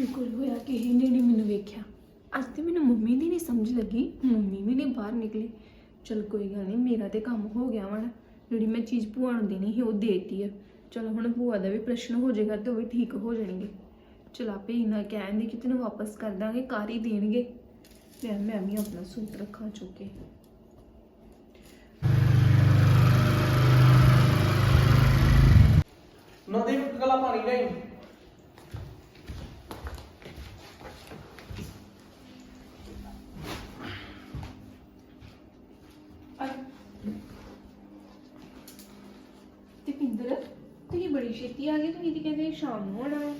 ਸ਼ੁਕਰ ਹੋਇਆ ਕਿ ਇਹਨੇ ਨਹੀਂ ਮੈਨੂੰ ਵੇਖਿਆ। ਅੱਜ ਤੇ ਮੈਨੂੰ ਮੰਮੀ ਦੀ ਨਹੀਂ ਸਮਝ ਲੱਗੀ। ਮੰਮੀ ਵੀ ਨਹੀਂ ਬਾਹਰ ਨਿਕਲੀ। ਚਲ ਕੋਈ ਗੱਲ ਨਹੀਂ, ਮੇਰਾ ਤੇ ਕੰਮ ਹੋ ਗਿਆ ਵਾ ਨਾ। ਜਿਹੜੀ ਮੈਂ ਚੀਜ਼ ਭੂਆ ਨੂੰ ਦੇਣੀ ਸੀ, ਉਹ ਦੇਤੀ ਆ। ਚਲੋ ਹੁਣ ਭੂਆ ਦਾ ਵੀ ਪ੍ਰਸ਼ਨ ਹੋ ਜਾਏਗਾ ਤੇ ਉਹ ਵੀ ਠੀਕ ਹੋ ਜਾਣਗੇ। ਚਲ ਆਪੇ ਇਹਨਾਂ ਕਹਿੰਦੇ ਕਿ ਤੈਨੂੰ ਵਾਪਸ ਕਰ ਦਾਂਗੇ ਕਰ ਹੀ ਦੇਣਗੇ। ਲੈ ਮੈਂ ਵੀ ਆਪਣਾ ਸੂਟ ਰੱਖਾਂ ਚੁੱਕੇ ਨਦੀਪ, ਇੱਕ ਪਾਣੀ ਲਈ ਤੇ ਪਿੰਦਰ ਤੁਸੀਂ ਬੜੀ ਛੇਤੀ ਆ ਗਏ ਤੁਸੀਂ ਤੇ ਆਉਣਾ ਵਾ।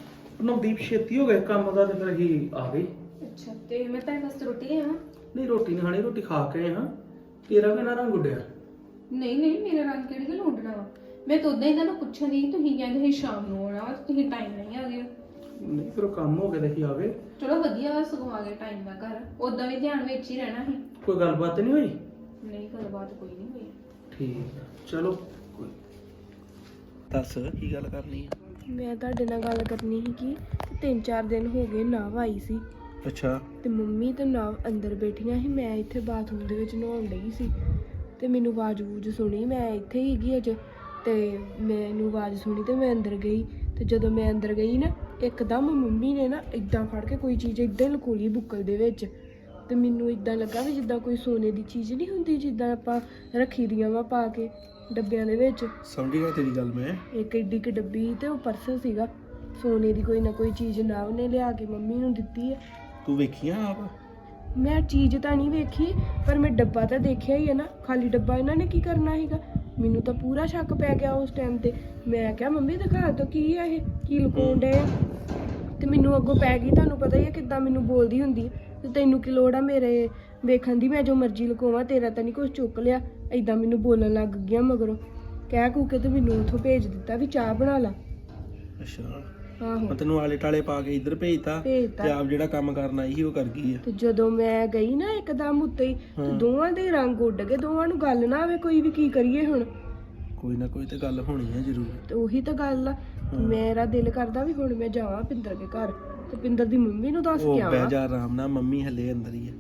ਨਵਦੀਪ ਛੇਤੀ ਹੋ ਗਿਆ ਕੰਮ ਦਾ ਤੇ ਫਿਰ ਅਸੀਂ ਆ ਗਏ। ਅੱਛਾ ਤੇ ਮੈਂ ਤੁਹਾਡੇ ਵਾਸਤੇ ਰੋਟੀ ਲਿਆਵਾਂ ਨਹੀਂ ਰੋਟੀ ਨਹੀਂ ਖਾਣੀ ਰੋਟੀ ਖਾ ਕੇ ਆਏ ਹਾਂ। ਤੇਰਾ ਕਿਹਨਾਂ ਰੰਗ ਉੱਡਿਆ? ਨਹੀਂ ਨਹੀਂ ਮੇਰਾ ਰੰਗ ਕਿਹੜੀ ਗੱਲ ਉੱਡਣਾ ਵਾ? ਮੈਂ ਤਾਂ ਉਦਾਂ ਹੀ ਤੁਹਾਨੂੰ ਪੁੱਛਣ ਦੀ ਤੁਸੀਂ ਕਹਿੰਦੇ ਸੀ ਸ਼ਾਮ ਨੂੰ ਆਉਣਾ ਵਾ ਤੇ ਤੁਸੀਂ ਟਾਈਮ ਨਹੀਂ ਆ ਗਏ ਨਹੀਂ ਫਿਰ ਉਹ ਕੰਮ ਹੋ ਗਿਆ ਤੇ ਅਸੀਂ ਆ ਗਏ। ਚਲੋ ਵਧੀਆ ਵਾ ਸਗੋਂ ਆ ਗਏ ਟਾਈਮ ਦਾ ਘਰ। ਉਦਾਂ ਵੀ ਧਿਆਨ ਵਿੱਚ ਹੀ ਰਹਿਣਾ ਸੀ। ਕੋਈ ਗੱਲਬਾਤ ਨਹੀਂ ਹੋਈ? ਨਹੀਂ ਗੱਲਬਾਤ ਕੋਈ ਨਹੀਂ ਹੋਈ। ਠੀਕ ਆ, ਚਲੋ ਕੋਈ ਦੱਸ ਕੀ ਗੱਲ ਕਰਨੀ ਹੈ ਮੈਂ ਤੁਹਾਡੇ ਨਾਲ ਗੱਲ ਕਰਨੀ ਸੀ ਕਿ ਤਿੰਨ ਚਾਰ ਦਿਨ ਹੋ ਗਏ ਨਾਵ ਆਈ ਸੀ। ਅੱਛਾ। ਤੇ ਮੰਮੀ ਤੇ ਨਾਵ ਅੰਦਰ ਬੈਠੀਆਂ ਸੀ ਮੈਂ ਇੱਥੇ ਬਾਥਰੂਮ ਦੇ ਵਿੱਚ ਨਹਾਉਣ ਡਈ ਸੀ। ਤੇ ਮੈਨੂੰ ਆਵਾਜ਼ ਵੂਜ ਸੁਣੀ ਮੈਂ ਇੱਥੇ ਹੀ ਹੈਗੀ ਅਜ। ਤੇ ਮੈਨੂੰ ਆਵਾਜ਼ ਸੁਣੀ ਤੇ ਮੈਂ ਅੰਦਰ ਗਈ। ਤੇ ਜਦੋਂ ਮੈਂ ਅੰਦਰ ਗਈ ਨਾ ਇੱਕਦਮ ਮੰਮੀ ਨੇ ਨਾ ਇਦਾਂ ਫੜ ਕੇ ਕੋਈ ਚੀਜ਼ ਇਦਾਂ ਲਕੋਲੀ ਬੁੱਕਲ ਦੇ ਵਿੱਚ। ਤੇ ਮੈਨੂੰ ਇਦਾਂ ਲੱਗਾ ਵੀ ਜਿੱਦਾਂ ਕੋਈ ਸੋਨੇ ਦੀ ਚੀਜ਼ ਨਹੀਂ ਹੁੰਦੀ ਜਿੱਦਾਂ ਆਪਾਂ ਰੱਖੀ ਦੀਆਂ ਵਾ ਪਾ ਕੇ ਡੱਬਿਆਂ ਦੇ ਵਿੱਚ। ਸਮਝ ਗਿਆ ਤੇਰੀ ਗੱਲ ਮੈਂ? ਇੱਕ ਏਡੀ ਕੁ ਡੱਬੀ ਤੇ ਉਹ ਪਰਸ ਸੀਗਾ। ਸੋਨੇ ਦੀ ਕੋਈ ਨਾ ਕੋਈ ਚੀਜ਼ ਨਾ ਉਹਨੇ ਲਿਆ ਕੇ ਮੰਮੀ ਨੂੰ ਦਿੱਤੀ ਹੈ ਤੂੰ ਵੇਖੀਆਂ ਆਪ? ਮੈਂ ਚੀਜ਼ ਤਾਂ ਨਹੀਂ ਵੇਖੀ ਪਰ ਮੈਂ ਡੱਬਾ ਤਾਂ ਦੇਖਿਆ ਹੀ ਹੈ ਨਾ। ਖਾਲੀ ਡੱਬਾ ਇਹਨਾਂ ਨੇ ਕੀ ਕਰਨਾ ਹੈਗਾ ਮੈਨੂੰ ਤਾਂ ਪੂਰਾ ਸ਼ੱਕ ਪੈ ਗਿਆ ਉਸ ਟਾਈਮ ਤੇ। ਮੈਂ ਕਿਹਾ ਮੰਮੀ ਦਿਖਾ ਤੋ ਕੀ ਹੈ ਇਹ? ਕੀ ਲੁਕਾਉਣ ਡਏ ਆ? ਤੇ ਮੈਨੂੰ ਅੱਗੋਂ ਪੈ ਗਈ ਤੁਹਾਨੂੰ ਪਤਾ ਹੀ ਹੈ ਕਿੱਦਾਂ ਮੈਨੂੰ ਬੋਲਦੀ ਹੁੰਦੀ ਹੈ ਤੇ ਤੈਨੂੰ ਕੀ ਲੋੜ ਆ ਮੇਰੇ ਵੇਖਣ ਦੀ? ਮੈਂ ਜੋ ਮਰਜ਼ੀ ਲੁਕਾਵਾਂ ਤੇਰਾ ਤਾਂ ਨਹੀਂ ਕੁਝ ਚੁੱਕ ਲਿਆ। ਐਦਾਂ ਮੈਨੂੰ ਬੋਲਣ ਲੱਗ ਗਿਆ ਮਗਰੋਂ। ਕਹਿ ਕੂ ਕੇ ਤੇ ਮੈਨੂੰ ਉਥੋਂ ਭੇਜ ਦਿੱਤਾ ਵੀ ਚਾਹ ਬਣਾ ਲਾ। ਅੱਛਾ। ਆਹੋ। ਮੈਂ ਤੈਨੂੰ ਆਲੇ ਟਾਲੇ ਪਾ ਕੇ ਇੱਧਰ ਭੇਜਤਾ। ਭੇਜਤਾ। ਤੇ ਆਪ ਜਿਹੜਾ ਕੰਮ ਕਰਨ ਆਈ ਸੀ ਉਹ ਕਰ ਗਈ ਆ। ਤੇ ਜਦੋਂ ਮੈਂ ਗਈ ਨਾ ਇੱਕਦਮ ਉੱਤੇ ਹੀ ਤੇ ਹਾਂ। ਦੋਵਾਂ ਦੇ ਰੰਗ ਉੱਡ ਗਏ। ਦੋਵਾਂ ਨੂੰ ਗੱਲ ਨਾ ਆਵੇ ਕੋਈ ਵੀ ਕੀ ਕਰੀਏ ਹੁਣ। ਕੋਈ ਨਾ ਕੋਈ ਤੇ ਗੱਲ ਹੋਣੀ ਹੈ ਜ਼ਰੂਰ। ਤੇ ਉਹੀ ਤਾਂ ਗੱਲ ਆ। ਮੇਰਾ ਦਿਲ ਕਰਦਾ ਵੀ ਹੁਣ ਮੈਂ ਜਾਵਾਂ ਪਿੰਦਰ ਦੇ ਘਰ। ਤੇ ਪਿੰਦਰ ਦੀ ਮੰਮੀ ਨੂੰ ਦੱਸ ਉਹ ਕੇ ਬਹਿ ਆਵਾਂ। ਜਾ ਆਰਾਮ ਨਾਲ ਮੰਮੀ ਹੱਲੇ ਅੰਦਰ ਹੀ ਆ।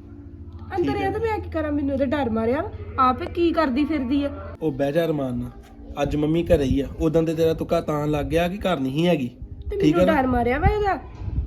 ਅੰਦਰ ਇਹ ਤਾਂ ਮੈਂ ਕੀ ਕਰਾਂ ਮੈਨੂੰ ਤੇ ਡਰ ਮਾਰਿਆ। ਆਪੇ ਕੀ ਕਰਦੀ ਫਿਰਦੀ ਆ। ਉਹ ਬਹਿ ਜਾ ਰਮਾਨ ਨਾਲ। ਅੱਜ ਮੰਮੀ ਘਰੇ ਹੀ ਆ। ਉਦੋਂ ਤੇ ਤੇਰਾ ਤੁੱਕਾ ਤਾਂ ਲੱਗ ਗਿਆ ਕਿ ਘਰ ਨਹੀਂ ਹੈਗੀ। ਤੇ ਠੀਕ ਮੈਨੂੰ ਆ ਨਾ? ਡਰ ਮਾਰਿਆ ਵਾ ਇਹਦਾ।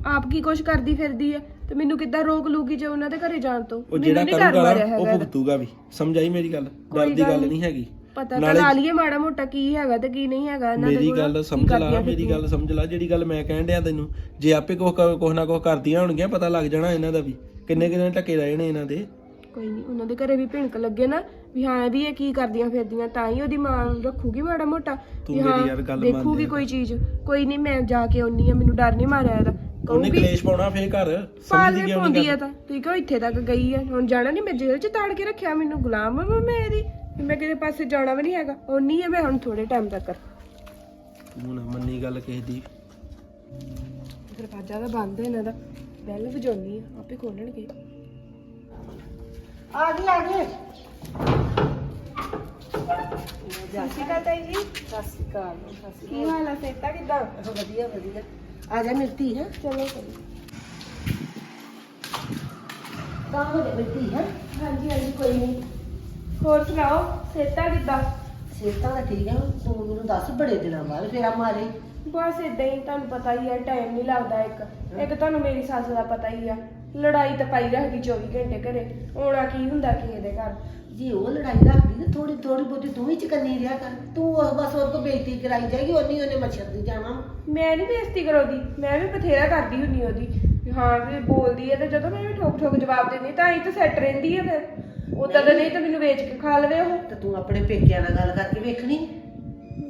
ਆਪ ਕੀ ਕੁਛ ਕਰਦੀ ਫਿਰਦੀ ਆ। ਤੇ ਮੈਨੂੰ ਕਿੱਦਾਂ ਰੋਕ ਲੂਗੀ ਜੇ ਉਹਨਾਂ ਦੇ ਘਰੇ ਜਾਣ ਤੋਂ? ਉਹ ਜਿਹੜਾ ਮੈਨੂੰ ਨੀ ਡਰ ਕਰੂਗਾ ਮਾਰਿਆ ਨਾ, ਉਹ ਇਹਦਾ। ਭੁਗਤੂਗਾ ਵੀ। ਸਮਝਾਈ ਮੇਰੀ ਗੱਲ? ਡਰ ਕੋਈ ਦੀ ਗੱਲ। ਨਹੀਂ ਹੈਗੀ। ਪਤਾ ਤਾਂ ਨਾਲੇ- ਲਾ ਲਈਏ ਮਾੜਾ ਮੋਟਾ ਕੀ ਹੈਗਾ ਤੇ ਕੀ ਨਹੀਂ ਹੈਗਾ ਇਹਨਾਂ ਦੇ ਮੇਰੀ ਕੋਲ, ਗੱਲ ਕੀ ਸਮਝ ਲਾ ਕਰਦੀਆਂ ਮੇਰੀ ਫਿਰਦੀਆਂ। ਗੱਲ ਸਮਝ ਲਾ ਜਿਹੜੀ ਗੱਲ ਮੈਂ ਕਹਿਣ ਡਿਆ ਤੈਨੂੰ ਜੇ ਆਪੇ ਕਰ- ਕੁਛ ਨਾ ਕੁਛ ਕਰਦੀਆਂ ਹੋਣਗੀਆਂ ਪਤਾ ਲੱਗ ਜਾਣਾ ਇਹਨਾਂ ਦਾ ਵੀ ਕਿੰਨੇ ਕਿੰਨੇ ਟੱਕੇ ਰਹਿ ਜਾਣੇ ਇਹਨਾਂ ਦੇ। ਕੋਈ ਨਹੀਂ ਉਹਨਾਂ ਦੇ ਘਰੇ ਵੀ ਭਿਣਕ ਲੱਗੇ ਨਾ ਵੀ ਹਾਂ ਵੀ ਇਹ ਕੀ ਕਰਦੀਆਂ ਫਿਰਦੀਆਂ ਤਾਂ ਹੀ ਉਹਦੀ ਮਾਂ ਰੱਖੂਗੀ ਮਾੜਾ ਮੋਟਾ ਤੂੰ ਵੀ ਮੇਰੀ ਹਾਂ, ਯਾਰ ਗੱਲ ਮੰਨ ਦੇਖੂਗੀ ਲਿਆ ਕੋਈ ਚੀਜ਼। ਕੋਈ ਨਹੀਂ ਮੈਂ ਜਾ ਕੇ ਆਉਣੀ ਆ ਮੈਨੂੰ ਡਰ ਨਹੀਂ ਮਾਰਿਆ ਇਹਦਾ। ਉਹਨੇ ਕਹੂਗੀ ਕਲੇਸ਼ ਪਾਉਣਾ ਫੇਰ ਘਰ ਸਮਝਦੀ ਕਿਉਂ ਪਾਉਂਦੀ ਨਹੀਂ ਆ ਗੱਲ ਤਾਂ ਠੀਕ ਆ ਇੱਥੇ ਤੱਕ ਗਈ ਆ? ਹੁਣ ਜਾਣਾ ਨਹੀਂ ਮੈਂ ਜੇਲ੍ਹ 'ਚ ਤਾੜ ਕੇ ਰੱਖਿਆ ਮੈਨੂੰ ਗੁਲਾਮ ਆ ਮੈਂ ਇਹਦੀ। ਵੀ ਮੈਂ ਕਿਸੇ ਪਾਸੇ ਜਾਣਾ ਵੀ ਨਹੀਂ ਹੈਗਾ। ਉਨੀ ਆ ਮੈਂ ਹੁਣ ਥੋੜੇ ਟਾਈਮ ਤੱਕ। ਤੂੰ ਨਾ ਮੰਨੀ ਗੱਲ ਕਿਸੇ ਦੀ। ਦਰਵਾਜ਼ਾ ਤਾਂ ਬੰਦ ਹੈ ਇਹਨਾਂ ਦਾ। ਬੈਲ ਵਜਾਉਣੀ ਆ ਆਪੇ ਖੋਲਣਗੇ। ਆ ਗਈ ਆ ਗਈ। ਸਤਿ ਸ਼੍ਰੀ ਅਕਾਲ ਤਾਈ ਜੀ। ਸਤਿ ਸ਼੍ਰੀ ਅਕਾਲ ਕੀ ਹਾਲ ਆ ਸੇਤਾ ਕਿੱਦਾਂ? ਵਧੀਆ ਵਧੀਆ। ਆ ਜਾ ਮਿਲਤੀ ਹੈ। ਚਲੋ। ਚਲੋ ਤਾਂ ਹੋ ਜਾ ਮਿਲਤੀ ਹੈ। ਹਾਂਜੀ ਹਾਂਜੀ ਕੋਈ ਨਹੀਂ। ਹੋਰ ਸੁਣਾਓ ਸੇਤਾ ਕਿੱਦਾਂ? ਸਿਹਤਾਂ ਤਾਂ ਠੀਕ ਹੈ ਤੂੰ ਮੈਨੂੰ ਦੱਸ ਬੜੇ ਦਿਨਾਂ ਬਾਅਦ ਫੇਰਾ ਮਾਰੇ। ਬਸ ਇਦਾਂ ਹੀ ਤੁਹਾਨੂੰ ਪਤਾ ਹੀ ਆ ਟਾਈਮ ਨਹੀਂ ਲੱਗਦਾ ਇੱਕ। ਇੱਕ ਤੁਹਾਨੂੰ ਮੇਰੀ ਸੱਸ ਦਾ ਪਤਾ ਹੀ ਆ ਲੜਾਈ ਤਾਂ ਪਾਈ ਰੱਖਦੀ 24 ਘੰਟੇ ਘਰੇ ਆਉਣਾ ਕੀ ਹੁੰਦਾ ਕਿਸੇ ਦੇ ਘਰ? ਜੀ ਉਹ ਲੜਾਈ ਰੱਖਦੀ ਤੇ ਥੋੜੀ ਥੋੜੀ ਬਹੁਤੀ ਤੂੰ ਹੀ ਚਕੰਨੀ ਰਿਹਾ ਕਰ। ਤੂੰ ਉਹ ਬਸ ਉਹ ਤੋਂ ਬੇਇੱਜ਼ਤੀ ਕਰਾਈ ਜਾਏਗੀ ਉਹਨੀ ਉਹਨੇ ਮੱਛਰ ਦੀ ਜਾਣਾ। ਮੈਂ ਨਹੀਂ ਬੇਇੱਜ਼ਤੀ ਕਰਾਉਂਦੀ ਮੈਂ ਵੀ ਬਥੇਰਾ ਕਰਦੀ ਹੁੰਨੀ ਉਹਦੀ। ਹਾਂ ਵੀ ਬੋਲਦੀ ਹੈ ਤੇ ਜਦੋਂ ਮੈਂ ਵੀ ਠੋਕ ਠੋਕ ਜਵਾਬ ਦਿੰਦੀ ਤਾਂ ਹੀ ਤਾਂ ਸੈੱਟ ਰਹਿੰਦੀ ਹੈ ਫਿਰ। ਉਦਾਂ ਤਾਂ ਨਹੀਂ ਤਾਂ ਮੈਨੂੰ ਵੇਚ ਕੇ ਖਾ ਲਵੇ ਉਹ। ਤੇ ਤੂੰ ਆਪਣੇ ਪੇਕਿਆਂ ਨਾਲ ਗੱਲ ਕਰਕੇ ਵੇਖਣੀ।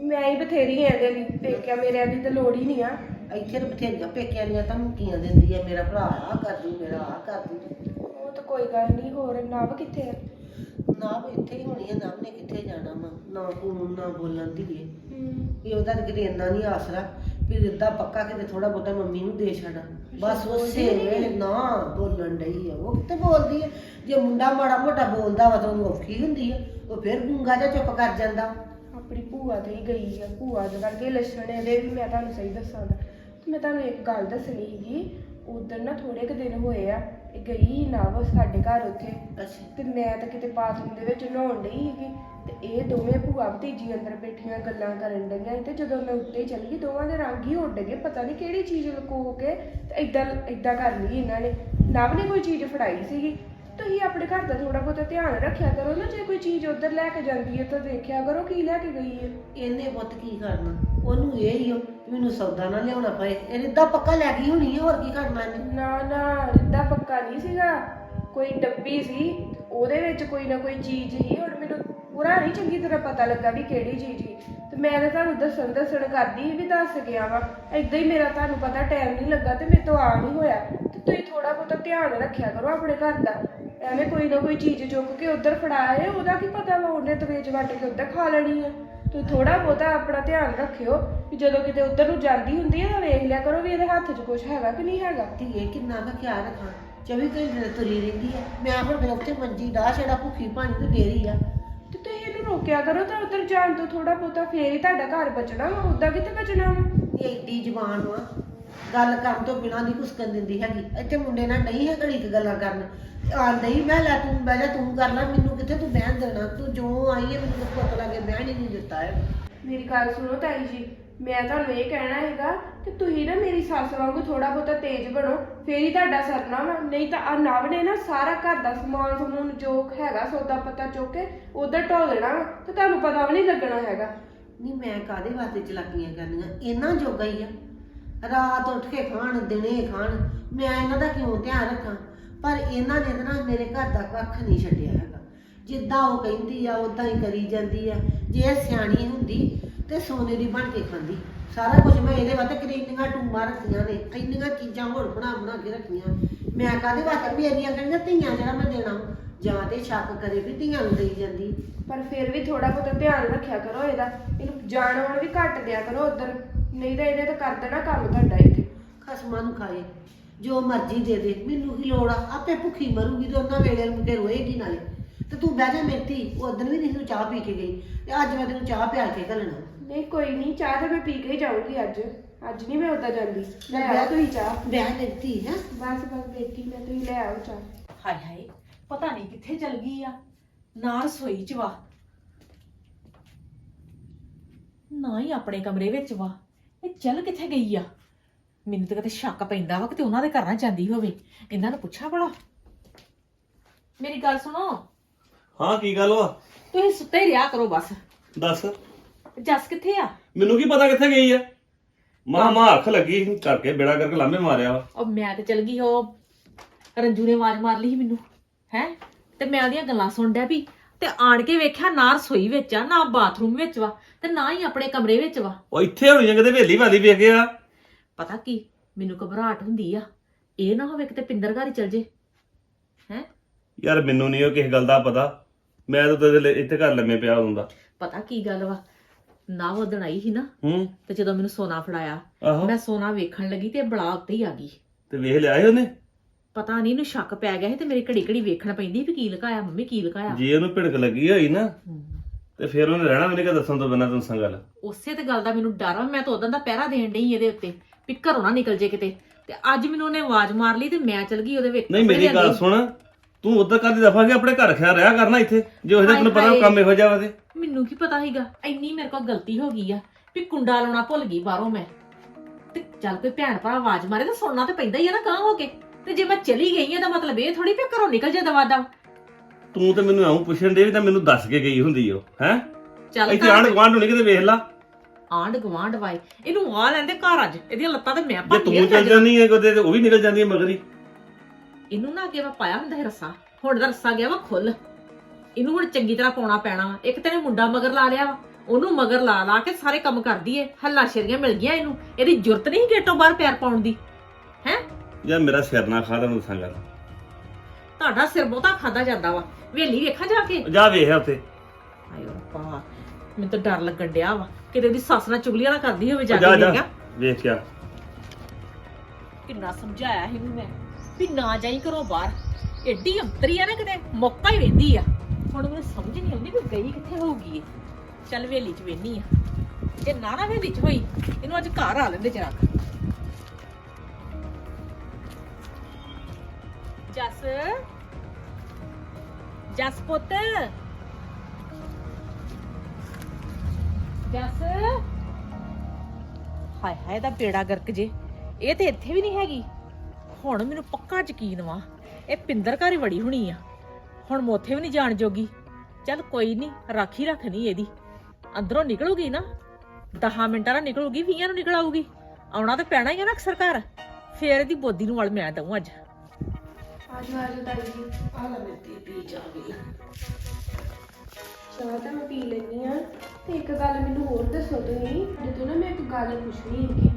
ਮੈਂ ਹੀ ਬਥੇਰੀ ਐ ਇਹਦੇ ਲਈ। ਦੇਖਿਆ ਮੇਰੇ ਦੀ ਤਾਂ ਲੋੜ ਹੀ ਨਹੀਂ ਆ। ਇੱਥੇ ਤਾਂ ਬਥੇਰੀਆਂ ਪੇਕਿਆਂ ਦੀਆਂ ਧਮਕੀਆਂ ਦਿੰਦੀ ਹੈ ਮੇਰਾ ਭਰਾ ਆ ਕਰ ਦੂ ਮੇਰਾ ਆ ਕਰ ਦੂ। ਉਹ ਤਾਂ ਕੋਈ ਗੱਲ ਨਹੀਂ ਹੋਰ ਨਵ ਕਿੱਥੇ ਆ? ਨਾ ਵੀ ਇੱਥੇ ਹੀ ਹੋਣੀ ਹੈ ਨਾ ਨੇ ਕਿੱਥੇ ਜਾਣਾ ਵਾ? ਨਾ ਕੂਣ ਨਾ ਬੋਲਣ ਦੀ ਏ। ਹੂੰ। ਵੀ ਉਹਦਾ ਕਿਤੇ ਇੰਨਾ ਨਹੀਂ ਆਸਰਾ। ਵੀ ਰਿੱਦਾ ਪੱਕਾ ਕਿਤੇ ਥੋੜਾ ਬਹੁਤਾ ਮੰਮੀ ਨੂੰ ਦੇ ਛੱਡਾਂ। ਬਸ ਉਸੇ ਵੇਲੇ ਨਾ ਬੋਲਣ ਡਈ ਆ। ਉਹ ਕਿਤੇ ਬੋਲਦੀ ਹੈ ਜੇ ਮੁੰਡਾ ਮਾੜਾ ਮੋਟਾ ਬੋਲਦਾ ਵਾ ਤਾਂ ਉਹਨੂੰ ਔਖੀ ਹੁੰਦੀ ਹੈ ਉਹ ਫਿਰ ਗੁੰਗਾ ਜਿਹਾ ਚੁੱਪ ਕਰ ਜਾਂਦਾ। ਆਪਣੀ ਭੂਆ ਤੇ ਹੀ ਗਈ ਆ। ਭੂਆ ਦੇ ਵਰਗੇ ਲੱਛਣ ਇਹਦੇ ਵੀ ਮੈਂ ਤੁਹਾਨੂੰ ਸਹੀ ਦੱਸਾਂ ਤਾਂ। ਮੈਂ ਤੁਹਾਨੂੰ ਇੱਕ ਗੱਲ ਦੱਸਣੀ ਸੀਗੀ। ਉਧਰ ਨਾ ਥੋੜੇ ਕੁ ਦਿਨ ਹੋਏ ਆ। ਇਹ ਗਈ ਨਾ ਵਾ ਸਾਡੇ ਘਰ ਉੱਥੇ। ਅੱਛਾ। ਤੇ ਮੈਂ ਤਾਂ ਕਿਤੇ ਬਾਥਰੂਮ ਦੇ ਵਿੱਚ ਨਹਾਉਣ ਡਈ ਸੀਗੀ। ਤੇ ਇਹ ਦੋਵੇਂ ਭੂਆ ਭਤੀਜੀ ਅੰਦਰ ਬੈਠੀਆਂ ਗੱਲਾਂ ਕਰਨ ਡਈਆਂ ਸੀ ਤੇ ਜਦੋਂ ਮੈਂ ਉੱਤੇ ਚਲੀ ਗਈ ਦੋਵਾਂ ਦੇ ਰੰਗ ਹੀ ਉੱਡ ਗਏ ਪਤਾ ਨਹੀਂ ਕਿਹੜੀ ਚੀਜ਼ ਲੁਕੋ ਕੇ ਤੇ ਇਦਾਂ ਇਦਾਂ ਕਰ ਲਈ ਇਹਨਾਂ ਨੇ। ਨਵ ਨੇ ਕੋਈ ਚੀਜ਼ ਫੜਾਈ ਸੀਗੀ। ਤੁਸੀਂ ਆਪਣੇ ਘਰ ਦਾ ਥੋੜਾ ਬਹੁਤਾ ਧਿਆਨ ਰੱਖਿਆ ਕਰੋ ਨਾ ਜੇ ਕੋਈ ਚੀਜ਼ ਉੱਧਰ ਲੈ ਕੇ ਜਾਂਦੀ ਹੈ ਤਾਂ ਦੇਖਿਆ ਕਰੋ ਕੀ ਲੈ ਕੇ ਗਈ ਹੈ। ਇਹਨੇ ਪੁੱਤ ਕੀ ਕਰਨਾ? ਉਹਨੂੰ ਇਹ ਹੀ ਓ ਵੀ ਮੈਨੂੰ ਸੌਦਾ ਨਾ ਲਿਆਉਣਾ ਪਏ। ਇਹ ਰਿੱਦਾ ਪੱਕਾ ਲੈ ਗਈ ਹੋਣੀ ਹੈ ਹੋਰ ਕੀ ਕਰਨਾ ਇਹਨੇ? ਨਾ ਨਾ ਰਿੱਦਾ ਪੱਕਾ ਨਹੀਂ ਸੀਗਾ। ਕੋਈ ਡੱਬੀ ਸੀ ਉਹਦੇ ਵਿੱਚ ਕੋਈ ਨਾ ਕੋਈ ਚੀਜ਼ ਸੀ ਹੁਣ ਮੈਨੂੰ ਪੂਰਾ ਨਹੀਂ ਚੰਗੀ ਤਰ੍ਹਾਂ ਪਤਾ ਲੱਗਾ ਵੀ ਕਿਹੜੀ ਚੀਜ਼ ਸੀ। ਤੇ ਮੈਂ ਤਾਂ ਤੁਹਾਨੂੰ ਦੱਸਣ ਦੱਸਣ ਕਰਦੀ ਵੀ ਦੱਸ ਗਿਆ ਵਾ। ਏਦਾਂ ਹੀ ਮੇਰਾ ਤੁਹਾਨੂੰ ਪਤਾ ਟਾਈਮ ਨਹੀਂ ਲੱਗਾ ਤੇ ਮੇਰੇ ਤੋਂ ਆ ਨਹੀਂ ਹੋਇਆ। ਤੇ ਤੁਸੀਂ ਥੋੜਾ ਬਹੁਤਾ ਧਿਆਨ ਰੱਖਿਆ ਕਰੋ ਆਪਣੇ ਘਰ ਦਾ। ਐਵੇਂ ਕੋਈ ਨਾ ਕੋਈ ਚੀਜ਼ ਚੁੱਕ ਕੇ ਉੱਧਰ ਫੜਾਏ, ਉਹਦਾ ਕੀ ਪਤਾ ਵਾ ਉਹਨੇ ਤਵੇਜ ਵੱਟ ਕੇ ਉੱਧਰ ਖਾ ਲੈਣੀ ਆ। ਤੁਸੀਂ ਥੋੜਾ ਬਹੁਤਾ ਆਪਣਾ ਧਿਆਨ ਰੱਖਿਓ ਵੀ ਜਦੋਂ ਕਿਤੇ ਉੱਧਰ ਨੂੰ ਜਾਂਦੀ ਹੁੰਦੀ ਹੈ ਤਾਂ ਵੇਖ ਲਿਆ ਕਰੋ ਵੀ ਇਹਦੇ ਹੱਥ 'ਚ ਕੁਝ ਹੈਗਾ ਕਿ ਨਹੀਂ ਹੈਗਾ। ਧੀਏ, ਕਿੰਨਾ ਦਾ ਖਿਆਲ ਰੱਖਾਂ। 24 ਘੰਟੇ ਤੁਰੀ ਰਹਿੰਦੀ ਹੈ ਮੈਂ ਹੁਣ ਮੇਰੇ ਉੱਤੇ ਮੰਜੀ ਦਾ ਛੜਾ ਭੁੱਖੀ ਪਾਣੀ ਤੇ ਡੇਰੀ ਆ। ਤੇ ਇਹਨੂੰ ਰੋਕਿਆ ਕਰੋ ਤਾਂ ਉੱਧਰ ਜਾਣ ਤੋਂ ਥੋੜਾ ਬਹੁਤਾ ਫੇਰ ਹੀ ਤੁਹਾਡਾ ਘਰ ਬਚਣਾ ਵਾ ਉਦਾਂ ਕਿਤੇ ਬਚਣਾ ਵਾ? ਇਹ ਏਡੀ ਜ਼ਬਾਨ ਵਾ। ਗੱਲ ਕਰਨ ਤੋਂ ਬਿਨਾਂ ਨਹੀਂ ਕੁਸਕਣ ਦਿੰਦੀ ਹੈਗੀ। ਇੱਥੇ ਮੁੰਡੇ ਨਾਲ ਨਹੀਂ ਹੈ ਘੜੀ ਕੁ ਗੱਲਾਂ ਕਰਨ। ਆ ਨਹੀਂ ਮੈਂ ਲੈ ਤੂੰ ਬਹਿ ਜਾ ਤੂੰ ਕਰ ਲੈ ਮੈਨੂੰ ਕਿੱਥੇ ਤੂੰ ਬਹਿਣ ਦੇਣਾ? ਤੂੰ ਜੋ ਆਈ ਹੈ ਮੈਨੂੰ ਪੁੱਤ ਲੱਗੇ ਬਹਿਣ ਹੀ ਨਹੀਂ ਦਿੱਤਾ ਹੈ। ਮੇਰੀ ਗੱਲ ਸੁਣੋ ਤਾਈ ਜੀ ਮੈਂ ਤੁਹਾਨੂੰ ਇਹ ਕਹਿਣਾ ਹੈਗਾ ਤੇ ਤੁਸੀਂ ਨਾ ਮੇਰੀ ਸੱਸ ਵਾਂਗੂ ਥੋੜਾ ਬਹੁਤਾ ਤੇਜ਼ ਬਣੋ, ਫੇਰ ਹੀ ਤੁਹਾਡਾ ਸਰਨਾ ਵਾ। ਨਹੀਂ ਤਾਂ ਆ ਨਵ ਨੇ ਨਾ ਸਾਰਾ ਘਰ ਦਾ ਸਮਾਨ ਸਮੂਨ ਜੋ ਹੈਗਾ, ਸੌਦਾ ਪਤਾ ਚੁੱਕ ਕੇ ਉਧਰ ਢੋ ਦੇਣਾ ਵਾ, ਤੇ ਤੁਹਾਨੂੰ ਪਤਾ ਵੀ ਨਹੀਂ ਲੱਗਣਾ ਹੈਗਾ। ਨਹੀਂ, ਮੈਂ ਕਾਦੇ ਵਾਸਤੇ ਚਲਾਕੀਆਂ ਕਰਨੀਆਂ? ਇਹਨਾਂ ਜੋਗਾ ਹੀ ਆ। ਰਾਤ ਉੱਠ ਕੇ ਖਾਣ, ਦਿਨੇ ਖਾਣ, ਮੈਂ ਇਹਨਾਂ ਦਾ ਕਿਉਂ ਧਿਆਨ ਰੱਖਾਂ? ਪਰ ਇਹਨਾਂ ਨੇ ਤਾਂ ਨਾ ਮੇਰੇ ਘਰ ਦਾ ਕੱਖ ਨਹੀਂ ਛੱਡਿਆ ਹੈਗਾ। ਜਿੱਦਾਂ ਉਹ ਕਹਿੰਦੀ ਆ ਉਦਾਂ ਹੀ ਕਰੀ ਜਾਂਦੀ ਆ। ਜੇ ਇਹ ਸਿਆਣੀ ਹੁੰਦੀ ਤੇ ਸੋਨੇ ਦੀ ਬਣ ਕੇ ਖਾਂਦੀ। ਸਾਰਾ ਕੁਝ ਮੈਂ ਇਹਦੇ ਵਾਸਤੇ ਕਰੀਨੀਆਂ ਟੂਮਾਂ ਰੱਖੀਆਂ ਨੇ ਇੰਨੀਆਂ ਚੀਜ਼ਾਂ ਹੋਰ ਬਣਾ ਬਣਾ ਕੇ ਰੱਖੀਆਂ। ਮੈਂ ਕਾਦੇ ਵਾਸਤੇ? ਮੇਰੀਆਂ ਕਹਿੰਦੀਆਂ ਧੀਆਂ ਜਿਹੜਾ ਮੈਂ ਦੇਣਾ ਵਾ। ਜਾਂ ਤੇ ਸ਼ੱਕ ਕਰੇ ਵੀ ਧੀਆਂ ਨੂੰ ਦੇਈ ਜਾਂਦੀ। ਪਰ ਫਿਰ ਵੀ ਥੋੜਾ ਬਹੁਤਾ ਧਿਆਨ ਰੱਖਿਆ ਕਰੋ ਇਹਦਾ। ਇਹਨੂੰ ਜਾਣ ਆਉਣ ਵੀ ਘੱਟ ਦਿਆ ਕਰੋ ਉਧਰ। ਨਹੀਂ ਤਾਂ ਇਹਨੇ ਤਾਂ ਕਰ ਦੇਣਾ ਕੰਮ ਤੁਹਾਡਾ ਇੱਥੇ। ਖਸਮਾਂ ਨੂੰ ਖਾਏ। ਜੋ ਮਰਜ਼ੀ ਦੇ ਦੇ। ਮੈਨੂੰ ਕੀ ਲੋੜ ਆ? ਆਪੇ ਭੁੱਖੀ ਮਰੂਗੀ ਤੇ ਉਹਨਾਂ ਵੇਲੇ ਮੁੰਡੇ ਰੋਏਗੀ ਨਾਲੇ। ਤੇ ਤੂੰ ਬਹਿ ਜਾ ਮੇਤੀ ਉਹ ਉਦੋਂ ਵੀ ਨਹੀਂ ਤੂੰ ਚਾਹ ਪੀ ਕੇ ਗਈ। ਤੇ ਅੱਜ ਮੈਂ ਤੈਨੂੰ ਚਾਹ ਪਿਆਲ ਕੇ ਘੱਲਣਾ। ਨਹੀਂ ਕੋਈ ਨਹੀਂ ਚਾਹ ਤਾਂ ਮੈਂ ਪੀ ਕੇ ਹੀ ਜਾਊਂਗੀ ਅੱਜ। ਅੱਜ ਨਹੀਂ ਮੈਂ ਉਦਾਂ ਜਾਂਦੀ। ਲੈ ਆਓ ਤੁਸੀਂ ਚਾਹ। ਬਹਿ ਮੇਤੀ ਹੈ? ਬਸ ਬਸ ਬੈਠੀ ਮੈਂ ਤੁਸੀਂ ਲੈ ਆਓ ਚਾਹ। ਹਾਏ ਹਾਏ ਪਤਾ ਨਹੀਂ ਕਿੱਥੇ ਚਲ ਗਈ ਆ। ਨਾ ਰਸੋਈ ਚ ਵਾ। ਨਾ ਹੀ ਆਪਣੇ ਕਮਰੇ ਵਿੱਚ ਵਾ। ਇਹ ਚੱਲ ਕਿੱਥੇ ਗਈ ਆ? ਮੈਨੂੰ ਤਾਂ ਕਦੇ ਸ਼ੱਕ ਪੈਂਦਾ ਵਾ ਕਿ ਉਹਨਾਂ ਦੇ ਘਰ ਨਾ ਜਾਂਦੀ ਹੋਵੇ। ਇਹਨਾਂ ਨੂੰ ਪੁੱਛਾਂ ਭਲਾ। ਮੇਰੀ ਗੱਲ ਸੁਣੋ। ਹਾਂ ਕੀ ਗੱਲ ਵਾ? ਤੁਸੀਂ ਸੁੱਤੇ ਹੀ ਰਿਹਾ ਕਰੋ ਬਸ। ਦੱਸ। ਜੱਸ ਕਿੱਥੇ ਆ? ਮੈਨੂੰ ਕੀ ਪਤਾ ਕਿੱਥੇ ਗਈ ਆ? ਮਾਂ ਮਾਂ ਅੱਖ ਲੱਗੀ ਕਰਕੇ ਬੇੜਾ ਕਰਕੇ ਲਾਂਬੇ ਮਾਰਿਆ ਵਾ। ਉਹ ਮੈਂ ਤੇ ਚਲ ਗਈ ਉਹ ਰੰਜੂ ਨੇ ਆਵਾਜ਼ ਮਾਰ ਲਈ ਸੀ ਮੈਨੂੰ ਹੈ? ਤੇ ਮੈਂ ਉਹਦੀਆਂ ਗੱਲਾਂ ਸੁਣ ਡਿਆ ਵੀ ਤੇ ਆਣ ਕੇ ਵੇਖਿਆ ਨਾ ਰਸੋਈ ਵਿੱਚ ਆ ਨਾ ਬਾਥਰੂਮ ਵਿੱਚ ਵਾ ਤੇ ਨਾ ਹੀ ਆਪਣੇ ਕਮਰੇ ਵਿੱਚ ਵਾ। ਉਹ ਇੱਥੇ ਹੋਣੀ ਆ ਕਿਤੇ ਵੇਲੀ ਵਾਲੀ ਵੇਖ ਗਿਆ ਪਤਾ ਕੀ ਮੈਨੂੰ ਘਬਰਾਹਟ ਹੁੰਦੀ ਆ। ਇਹ ਨਾ ਹੋਵੇ ਕਿਤੇ ਪਿੰਦਰ ਘਰ ਹੀ ਚਲ ਜੇ ਹੈ? ਯਾਰ ਮੈਨੂੰ ਨਹੀਂ ਉਹ ਕਿਸ ਗੱਲ ਦਾ ਪਤਾ। ਮੈਂ ਤਾਂ ਤੇਰੇ ਲਈ ਇੱਥੇ ਘਰ ਲੰਮੇ ਪਿਆ ਹੁੰਦਾ। ਪਤਾ ਕੀ ਗੱਲ ਵਾ ਨਾ ਉਹਦਣ ਆਈ ਸੀ ਨਾ ਹੂੰ। ਤੇ ਜਦੋਂ ਮੈਨੂੰ ਸੋਨਾ ਫੜਾਇਆ ਆਹੋ। ਮੈਂ ਸੋਨਾ ਵੇਖਣ ਲੱਗੀ ਤੇ ਬਲਾ ਉੱਤੇ ਹੀ ਆ ਗਈ। ਤੇ ਵੇਖ ਲਿਆ ਸੀ ਉਹਨੇ? ਪਤਾ ਨਹੀਂ ਇਹਨੂੰ ਸ਼ੱਕ ਪੈ ਗਿਆ ਸੀ ਤੇ ਮੇਰੀ ਘੜੀ ਘੜੀ ਵੇਖਣ ਪੈਂਦੀ ਵੀ ਕੀ ਲਕਾਇਆ ਮੰਮੀ ਕੀ ਲਕਾਇਆ। ਜੇ ਉਹਨੂੰ ਭਿੜਕ ਲੱਗੀ ਹੋਈ ਨਾ। ਤੇ ਫਿਰ ਉਹਨੇ ਰਹਿਣਾ ਵੀ ਨਹੀਂ ਕਿ ਦੱਸਣ ਤੋਂ ਬਿਨਾਂ ਤੈਨੂੰ ਸੰਗ ਗੱਲ। ਉਸੇ ਤੇ ਗੱਲ ਦਾ ਮੈਨੂੰ ਡਰ ਆ ਮੈਂ ਤਾਂ ਉਦੋਂ ਦਾ ਪਹਿਰਾ ਦੇਣ ਡਈ ਇਹਦੇ ਉੱਤੇ ਵੀ ਘਰੋਂ ਨਾ ਨਿਕਲ ਜੇ ਕਿਤੇ। ਤੇ ਅੱਜ ਮੈਨੂੰ ਉਹਨੇ ਆਵਾਜ਼ ਮਾਰ ਲਈ ਤੇ ਮੈਂ ਚਲ ਗਈ ਉਹਦੇ ਵਿੱਚ ਨਹੀਂ ਮੇਰੀ ਗੱਲ। ਸੁਣ ਤੂੰ ਉਧਰ ਕਾਦੀ ਦਫਾ ਕੇ ਆਪਣੇ ਘਰ ਖਿਆ ਰਿਹਾ ਕਰਨਾ ਇੱਥੇ? ਜੇ ਉਹਦੇ ਤੈਨੂੰ ਪਤਾ ਕੰਮ ਇਹੋ ਜਿਹਾ ਵਾ ਤੇ। ਮੈਨੂੰ ਕੀ ਪਤਾ ਸੀਗਾ? ਇੰਨੀ ਮੇਰੇ ਕੋਲ ਗਲਤੀ ਹੋ ਗਈ ਆ ਵੀ ਕੁੰਡਾ ਲਾਉਣਾ ਭੁੱਲ ਗਈ ਬਾਹਰੋਂ ਮੈਂ। ਤੇ ਚੱਲ ਕੋਈ ਭੈਣ ਭਰਾ ਆਵਾਜ਼ ਮਾਰੇ ਤਾਂ ਸੁਣਨਾ ਤੇ ਪੈਂਦਾ ਹੀ ਆ ਨਾ ਕਾਂ ਹੋ ਕੇ। ਤੇ ਜੇ ਮੈਂ ਚਲੀ ਗਈ ਆ ਤਾਂ ਮਤਲਬ ਇਹ ਥੋੜੀ ਵੀ ਘਰੋਂ ਨਿਕਲ ਜਾ ਦਵਾ ਦਵ ਤੂੰ ਤੇ ਮੈਨੂੰ ਆਉਂ ਪੁੱਛਣ ਦੇ ਵੀ ਤਾਂ ਮੈਨੂੰ ਦੱਸ ਕੇ ਗਈ ਹੁੰਦੀ ਓ ਹੈ? ਚੱਲ ਇੱਥੇ ਆਂਢ ਗੁਆਂਢ ਨੂੰ ਨਹੀਂ ਕਿਤੇ ਵੇਖ ਲਾ। ਆਂਡ ਗਵਾਂਡ ਵਾਏ। ਇਹਨੂੰ ਆ ਲੈਂਦੇ ਘਰ ਅੱਜ। ਇਹਦੀਆਂ ਲੱਤਾਂ ਤੇ ਮੈਂ ਜੇ ਭੱਜ ਤੂੰ ਚੱਲ ਜਾਂਦੀ ਹੈ ਤੇ ਉਹ ਵੀ ਨਿਕਲ ਜਾਂਦੀ ਹੈ ਮਗਰ ਇਹਨੂੰ ਨਾ ਅੱਗੇ ਪਾਇਆ ਹੁੰਦਾ ਹੈ ਰੱਸਾ ਹੁਣ ਦਾ ਰੱਸਾ ਗਿਆ ਵਾ ਖੁੱਲ ਇਹਨੂੰ ਹੁਣ ਚੰਗੀ ਤਰ੍ਹਾਂ ਪਾਉਣਾ ਪੈਣਾ ਵਾ। ਇੱਕ ਤੇ ਇਹਨੇ ਮੁੰਡਾ ਮਗਰ ਲਾ ਲਿਆ ਵਾ ਉਹਨੂੰ ਮਗਰ ਲਾ ਲਾ ਕੇ ਸਾਰੇ ਕੰਮ ਕਰਦੀ ਏ ਹੱਲਾ ਸ਼ੇਰੀਆਂ ਮਿਲ ਗਈਆਂ ਇਹਨੂੰ। ਇਹਦੀ ਜ਼ਰੂਰਤ ਨਹੀਂ ਗੇਟੋਂ ਬਾਹਰ ਪੈਰ ਪਾਉਣ ਦੀ। ਹੈ? ਜਾਂ ਮੇਰਾ ਸਿਰ ਨਾ ਖਾ ਤੈਨੂੰ ਦੱਸਾਂ ਗੱਲ ਤੁਹਾਡਾ ਸਿਰ ਬਹੁਤਾ ਖਾਦਾ ਜਾਂਦਾ ਵਾ। ਵੇਲੀ ਵੇਖਾਂ ਜਾ ਕੇ? ਜਾ ਵੇਖ ਉੱਥੇ। ਹਾਏ ਰੱਬਾ ਮੈਨੂੰ ਤਾਂ ਡਰ ਲੱਗਣ ਡਿਆ ਵਾ। ਕਿਤੇ ਉਹਦੀ ਸੱਸ ਨਾਲ ਚੁਗਲੀਆਂ ਨਾ ਕਰਦੀ ਹੋਵੇ ਜਾ ਜਾ ਕੇ ਜਾ। ਵੇਖਿਆ ਵੇਖ ਕਿੰਨਾ ਸਮਝਾਇਆ ਸੀ ਇਹਨੂੰ ਮੈਂ ਵੀ ਨਾ ਜਾਈ ਘਰੋਂ ਬਾਹਰ। ਏਡੀ ਅੰਤਰੀ ਆ ਨਾ ਕਿਤੇ, ਮੌਕਾ ਹੀ ਵੇਂਦੀ ਆ। ਹੁਣ ਮੈਨੂੰ ਸਮਝ ਨਹੀਂ ਆਉਂਦੀ ਵੀ ਗਈ ਕਿੱਥੇ ਹੋਊਗੀ ਇਹ। ਚੱਲ ਵੇਲੀ ਚ ਵੇਨੀ ਆ। ਜੇ ਨਾ ਨਾ ਵੇਲੀ ਚ ਹੋਈ, ਇਹਨੂੰ ਅੱਜ ਘਰ ਆ ਲੈਂਦੇ ਜਰਾ ਜਸ। ਜਸ ਪੁੱਤ। ਜਸ। ਹਾਏ ਹਾਏ ਦਾ ਬੇੜਾ ਗਰਕ ਜੇ। ਇਹ ਤੇ ਇੱਥੇ ਵੀ ਨਹੀਂ ਹੈਗੀ। ਹੁਣ ਮੈਨੂੰ ਪੱਕਾ ਯਕੀਨ ਵਾ, ਇਹ ਪਿੰਦਰ ਘਰ ਹੀ ਵੜੀ ਹੋਣੀ ਆ। ਹੁਣ ਮੈਂ ਵੀ ਨਹੀਂ ਜਾਣ ਜੋਗੀ। ਚੱਲ ਕੋਈ ਨਹੀਂ, ਰਾਖੀ ਰੱਖਣੀ ਇਹਦੀ। ਅੰਦਰੋਂ ਨਿਕਲੂਗੀ ਨਾ 10 ਮਿੰਟਾਂ ਨਾਲ ਨਿਕਲੂਗੀ 20 ਨੂੰ ਨਿਕਲ ਆਊਗੀ। ਆਉਣਾ ਤਾਂ ਪੈਣਾ ਹੀ ਆ ਨਾ ਅਕਸਰ ਘਰ। ਫੇਰ ਇਹਦੀ ਬੋਦੀ ਨੂੰ ਵਲ ਮੈਂ ਦਊਂ ਅੱਜ। ਆਜੋ ਆਜੋ ਤਾਈ ਜੀ। ਆ ਲੈ ਮੇਰੀ ਪੀ ਜਾ ਗਈ ਚਾਹ ਤਾਂ ਮੈਂ ਪੀ ਲੈਣੀ ਆ ਤੇ ਇੱਕ ਗੱਲ ਮੈਨੂੰ ਹੋਰ ਦੱਸੋ ਤੁਸੀਂ, ਜਦੋਂ ਨਾ ਮੈਂ ਇੱਕ ਗੱਲ ਪੁੱਛਣੀ ਹੈਗੀ।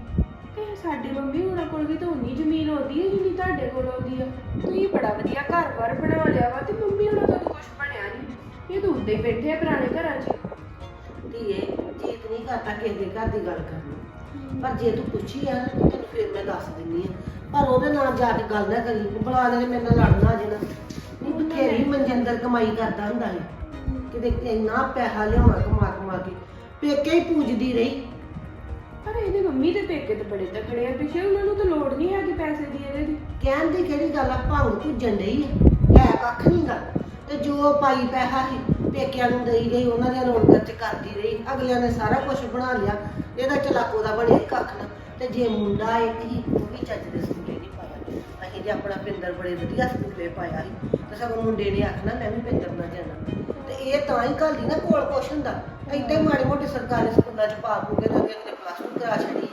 ਕਿ ਸਾਡੇ ਮੰਮੀ ਹੋਣਾ ਕੋਲ ਵੀ ਤਾਂ ਉਨੀ ਜ਼ਮੀਨ ਹੁੰਦੀ ਹੈ ਜਿੰਨੀ ਤੁਹਾਡੇ ਕੋਲ ਆਉਂਦੀ ਆ। ਤੁਸੀਂ ਬੜਾ ਵਧੀਆ ਘਰ-ਬਾਰ ਬਣਾ ਲਿਆ ਵਾ ਤੇ ਮੰਮੀ ਹੋਣਾ ਤੋਂ ਕੁਝ ਬਣਿਆ ਨਹੀਂ ਇਹ ਤਾਂ ਉੱਦੇ ਹੀ ਬੈਠੇ ਆ ਪੁਰਾਣੇ ਘਰਾਂ 'ਚ। ਧੀਏ ਜੀਤ ਨਹੀਂ ਕਰਦਾ ਕਿਸੇ ਦੇ ਘਰ ਦੀ ਗੱਲ ਕਰਨੀ ਪਰ ਜੇ ਤੂੰ ਪੁੱਛੀ ਆ ਨਾ ਤਾਂ ਤੈਨੂੰ ਫਿਰ ਮੈਂ ਦੱਸ ਦਿੰਨੀ ਆ। ਪਰ ਉਹਦੇ ਨਾਲ ਜਾ ਕੇ ਗੱਲ ਨਾ ਕਰੀ ਬੁਲਾ ਦੇ ਮੇਰੇ ਨਾਲ ਲੜਨਾ ਜਿਹੜਾ ਨਹੀਂ ਬਥੇਰੀ ਮਨਜਿੰਦਰ ਕਮਾਈ ਕਰਦਾ ਹੁੰਦਾ ਹੈ। ਕਿਤੇ ਇੰਨਾ ਪੈਸਾ ਲਿਆਉਣਾ ਕਮਾ ਕਮਾ ਕੇ। ਪੇਕੇ ਹੀ ਪੂਜਦੀ ਰਹੀ। ਪਰ ਇਹਦੇ ਮੰਮੀ ਦੇ ਪੇਕੇ ਤੇ ਬੜੇ ਤਕੜੇ ਆ, ਪਿਛੇ ਉਹਨਾਂ ਨੂੰ ਤਾਂ ਲੋੜ ਨਹੀਂ ਹੈਗੀ ਪੈਸੇ ਦੀ ਇਹਦੇ ਦੀ। ਕਹਿਣ ਦੀ ਕਿਹੜੀ ਗੱਲ ਆ ਭੰਗ ਭੁੱਜਣ ਡਈ ਆ ਹੈ ਕੱਖ ਨਹੀਂ ਗਾ। ਤੇ ਜੋ ਪਾਈ ਪੈਸਾ ਸੀ, ਪੇਕਿਆਂ ਨੂੰ ਦੇਈ ਗਈ, ਉਹਨਾਂ ਦੀਆਂ ਲੋੜ ਖਰਚ ਕਰਦੀ ਰਹੀ, ਅਗਲਿਆਂ ਨੇ ਸਾਰਾ ਕੁਝ ਬਣਾ ਲਿਆ, ਇਹਦਾ ਚਲਾਕੋ ਦਾ ਬਣਿਆ ਹੀ ਕੱਖ ਨਾ। ਤੇ ਜੇ ਮੁੰਡਾ ਇੱਕ ਹੀ ਉਹ ਵੀ ਚੱਜ ਦੇ ਸਕੂਲੇ ਨਹੀਂ ਪਾਇਆ। ਅਸੀਂ ਤੇ ਆਪਣਾ ਪਿੰਦਰ ਬੜੇ ਵਧੀਆ ਸਕੂਲੇ ਪਾਇਆ ਸੀ। ਤੇ ਸਗੋਂ ਮੁੰਡੇ ਨੇ ਆਖਣਾ, ਮੈਂ ਵੀ ਪਿੰਦਰ ਨਾ ਜਾਣਾ। ਤੇ ਇਹ ਤਾਂ ਹੀ ਘੱਲਦੀ ਨਾ ਕੋਲ ਕੁਛ ਹੁੰਦਾ। ਇੱਦਾਂ ਹੀ ਮਾੜੇ ਮੋਟੇ ਸਰਕਾਰੀ ਸਕੂਲਾਂ ਚ ਪਾ ਪੂ ਤਾਂ ਅੱਗੇ ਕਿਤੇ ਕਰਾ ਛੜੀ